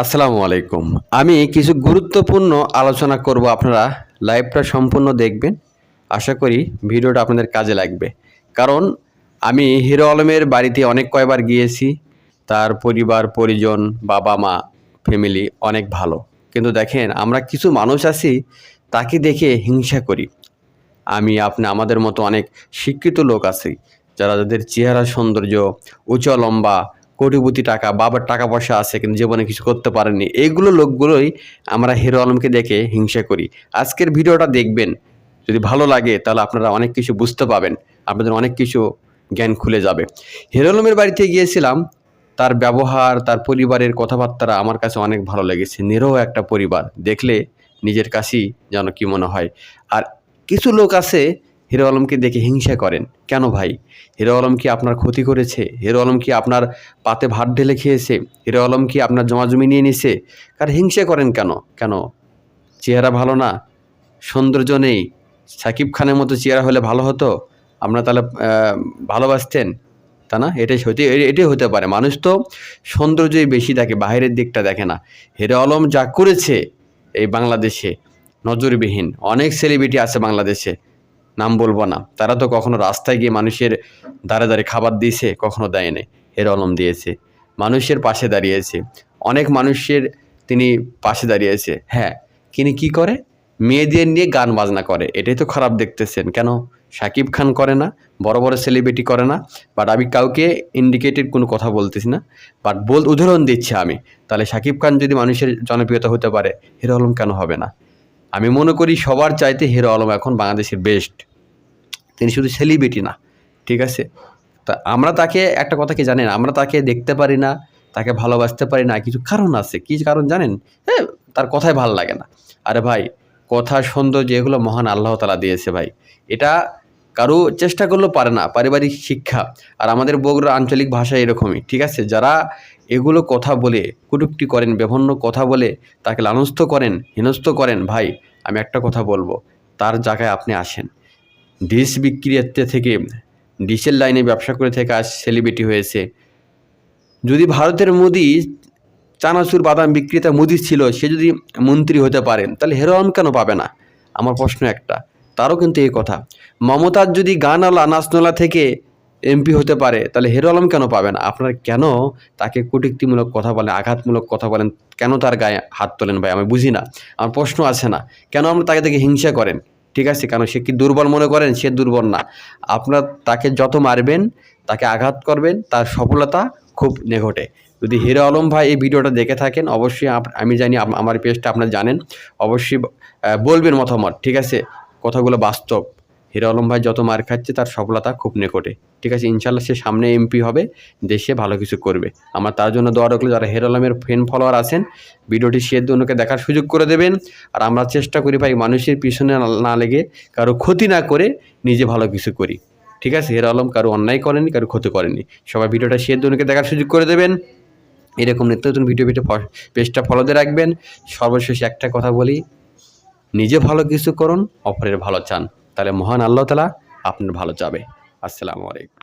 আসসালামু আলাইকুম। আমি কিছু গুরুত্বপূর্ণ আলোচনা করব, আপনারা লাইভটা সম্পূর্ণ দেখবেন। আশা করি ভিডিওটা আপনাদের কাজে লাগবে। কারণ আমি হিরো আলমের বাড়িতে অনেক কয়বার গিয়েছি, তার পরিবার, পরিজন বাবা মা ফ্যামিলি অনেক ভালো। কিন্তু দেখেন, আমরা কিছু মানুষ আছি, তাকে দেখে হিংসা করি। আমি আপনি, আমাদের মতো অনেক শিক্ষিত লোক আছি, যারা যাদের চেহারা, সৌন্দর্য, উঁচু, লম্বা, কোটিপতি টাকা, বাবার টাকা পয়সা আছে, কিন্তু জীবনে কিছু করতে পারেনি এইগুলো লোকগুলোই আমরা হিরো আলমকে দেখে হিংসা করি। আজকের ভিডিওটা দেখবেন। যদি ভালো লাগে, তাহলে আপনারা অনেক কিছু বুঝতে পাবেন। আপনাদের অনেক কিছু জ্ঞান খুলে যাবে। হিরো আলমের বাড়িতে গিয়েছিলাম তার ব্যবহার, তার পরিবারের কথাবার্তা আমার কাছে অনেক ভালো লেগেছে। নিরহ একটা পরিবার, দেখলে নিজের কাছেই যেন কি মনে হয়। আর কিছু লোক আছে, হিরো আলমকে দেখে হিংসা করেন। কেন ভাই? হিরো আলম কি আপনার ক্ষতি করেছে? হিরো আলম কি আপনার পাতে ভাত ঢেলে খেয়েছে? হিরো আলম কি আপনার জমাজমি নিয়ে নিছে? কার হিংসা করেন কেন? কেন? চেহারা ভালো না? সৌন্দর্য নেই? সাকিব খানের মতো চেহারা হলে ভালো হতো? আপনারা তাহলে ভালোবাসতেন? তা না? এটাই হতে এটাই হতে পারে। মানুষ তো সৌন্দর্যই বেশি দেখে বাইরের দিকটা দেখে না। হিরো আলম যা করেছে এই বাংলাদেশে, নজরবিহীন। অনেক সেলিব্রিটি আছে বাংলাদেশে, নাম বলব না। তারা তো কখনো রাস্তায় গিয়ে মানুষের দাঁড়ে দাঁড়িয়ে খাবার দিয়েছে, কখনো দেয়নি এর অলম দিয়েছে। মানুষের পাশে দাঁড়িয়েছে। অনেক মানুষের তিনি পাশে দাঁড়িয়েছে। হ্যাঁ তিনি কি করে? মেয়েদের নিয়ে গান বাজনা করে। এটাই তো খারাপ দেখতেছেন। কেন? সাকিব খান করে না, বড় বড় সেলিব্রিটি করে না বাট আমি কাউকে ইন্ডিকেটেড কোনো কথা বলতেছি না। বাট বল উদাহরণ দিচ্ছি আমি। তাহলে সাকিব খান যদি মানুষের জনপ্রিয়তা হতে পারে, হিরো আলম কেন হবে না? আমি মনে করি সবার চাইতে হিরো আলম এখন বাংলাদেশের বেস্ট তিনি শুধু সেলিব্রিটি না, ঠিক আছে? তা আমরা তাকে, একটা কথা কি জানেন? আমরা তাকে দেখতে পারি না, তাকে ভালোবাসতে পারি না, কিছু কারণ আছে। কি কারণ জানেন? হ্যাঁ তার কথাই ভালো লাগে না। আরে ভাই কথা, সৌন্দর্য, এগুলো মহান আল্লাহ তালা দিয়েছে ভাই। এটা কারও চেষ্টা করলেও পারে না, পারিবারিক শিক্ষা। আর আমাদের বগুড়ার আঞ্চলিক ভাষা এরকমই, ঠিক আছে? যারা এগুলো কথা বলে কুটুকটি করেন বিভিন্ন কথা বলে, তাকে লানস্থ করেন, হেনস্থ করেন, ভাই, আমি একটা কথা বলব, তার জায়গায় আপনি আসেন। ডিশ বিক্রিতে থেকে, ডিশের লাইনে ব্যবসা করে থেকে আজ সেলিব্রিটি হয়েছে। যদি ভারতের মোদি চানাচুর বাদাম বিক্রেতা মোদি ছিল, সে যদি মন্ত্রী হতে পারেন, তাহলে হেরো আলম কেন পাবে না? আমার প্রশ্ন একটা। তারও কিন্তু এই কথা। মমতাজ যদি গানালা নাচনলা থেকে এমপি হতে পারে, তাহলে হেরো আলম কেন পাবে না? আপনারা কেন তাকে কটূক্তিমূলক কথা বলেন, আঘাতমূলক কথা বলেন, কেন তার গায়ে হাত তোলেন ভাই? আমি বুঝি না। আমার প্রশ্ন আছে না। কেন আমরা তাকে দেখে হিংসা করেন? ঠিক আছে, কেন সে কি দুর্বল মনে করেন? সে দুর্বল না। আপনার তাকে যত মারবেন, তাকে আঘাত করবেন, তার সফলতা খুব নেঘটে যদি হিরো আলম ভাই এই ভিডিওটা দেখে থাকেন, অবশ্যই আমি জানি আমার পেজটা আপনারা জানেন, অবশ্যই বলবেন মতামত, ঠিক আছে? কথাগুলো বাস্তব। হিরো আলম ভাই যত মার খাচ্ছে তার সফলতা খুব নিকটে। ঠিক আছে ইনশাল্লাহ সে সামনে এমপি হবে, দেশে ভালো কিছু করবে। আমার তার জন্য দোয়া রাখলে যারা হিরো আলমের ফ্যান ফলোয়ার আছেন, ভিডিওটি শেয়ার দিয়ে দেখার সুযোগ করে দেবেন। আর আমরা চেষ্টা করি ভাই মানুষের পিছনে না- লেগে কারও ক্ষতি না করে নিজে ভালো কিছু করি। ঠিক আছে, হিরো আলম কারও অন্যায় করেনি, কারও ক্ষতি করেনি। সবাই ভিডিওটা শেয়ার দিয়ে দেখার সুযোগ করে দেবেন। এরকম নিত্য নতুন ভিডিও ভিডিও পেজটা ফলোতে রাখবেন। সর্বশেষ একটা কথা বলি, নিজে ভালো কিছু করুন, অপরের ভালো চান। তাহলে মহান আল্লাহ তালা আপনার ভালো চাবে। আসসালামু আলাইকুম।